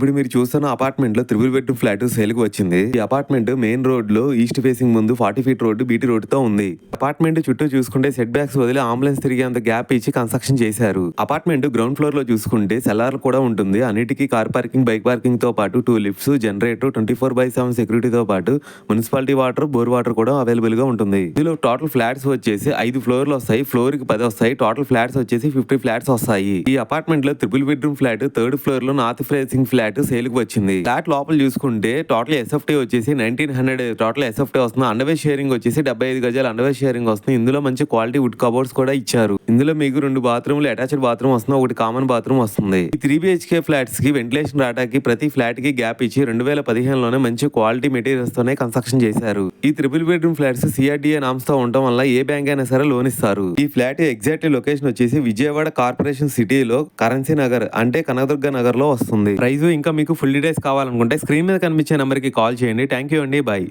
ఇప్పుడు మీరు చూస్తున్న అపార్ట్మెంట్లో త్రిబుల్ బెడ్రూమ్ ఫ్లాట్ సేల్కు వచ్చింది. ఈ అపార్ట్మెంట్ మెయిన్ రోడ్లో ఈస్ట్ ఫేసింగ్ ముందు ఫార్టీ ఫీట్ రోడ్ బీటీ రోడ్తో ఉంది. అపార్ట్మెంట్ చుట్టూ చూసుకుంటే సెట్ బ్యాక్స్ వదిలి అంబులెన్స్ తిరిగేంత గ్యాప్ ఇచ్చి కన్స్ట్రక్షన్ చేశారు. అపార్ట్మెంట్ గ్రౌండ్ ఫ్లోర్లో చూసుకుంటే సెలార్ కూడా ఉంటుంది. అన్నిటికీ కార్ పార్కింగ్ బైక్ పార్కింగ్తో పాటు two lifts generator twenty four by seven సెక్యూరిటీతో పాటు మున్సిపాలిటీ వాటర్ బోర్ వాటర్ కూడా అవైలబుల్గా ఉంటుంది. ఇందులో టోటల్ ఫ్లాట్స్ వచ్చేసి ఐదు ఫ్లోర్లు వస్తాయి. ఫ్లోర్కి పది వస్తాయి. టోటల్ ఫ్లాట్స్ వచ్చేసి ఫిఫ్టీ ఫ్లాట్స్ వస్తాయి. ఈ అపార్ట్మెంట్లో త్రిపుల్ బెడ్రూమ్ ఫ్లాట్ థర్డ్ ఫ్లోర్లో నార్త్ ఫేసింగ్ ఫ్లాట్ సేల్కి వచ్చింది. ఫ్లాట్ లోపల చూసుకుంటే టోటల్ ఎస్ఎఫ్టీ వచ్చేసి నైన్టీన్ హండ్రెడ్ టోటల్ ఎస్ఎఫ్టీ వస్తుంది. అండర్వే షేరింగ్ వచ్చేసి డెబ్బై ఐదు గజాలు అండర్వే షేరింగ్ వస్తుంది. ఇందులో మంచి క్వాలిటీ వుడ్ కబోర్డ్స్ కూడా ఇచ్చారు. ఇందులో మీకు రెండు బాత్రూమ్లు అటాచ్డ్ బాత్రూమ్ వస్తుంది. ఒకటి కామన్ బాత్రూమ్ వస్తుంది. ఈ త్రీ బిహెచ్కే ఫ్లాట్స్కి వెంటిలేషన్ రాటాకి ప్రతి ఫ్లాట్కి గ్యాప్ ఇచ్చి రెండు వేల పదిహేనులోనే మంచి క్వాలిటీ మెటీరియల్స్ తోనే కన్స్ట్రక్షన్ చేశారు. ఈ త్రిపుల్ బెడ్రూమ్ ఫ్లాట్స్ సిఆర్డిఏ నామ్స్తో ఉండటం వల్ల ఏ బ్యాంక్ అయినా సరే లోన్ ఇస్తారు. ఈ ఫ్లాట్ ఎగ్జాక్ట్ లొకేషన్ వచ్చేసి విజయవాడ కార్పొరేషన్ సిటీలో కరెన్సీ నగర్ అంటే కనకదుర్గ నగర్లో వస్తుంది. ప్రైస్ ఇంకా మీకు ఫుల్ డీటెయిల్స్ కావాలనుకుంటే స్క్రీన్ మీద కనిపించే నెంబర్కి కాల్ చేయండి. థ్యాంక్ యూ అండి. బాయ్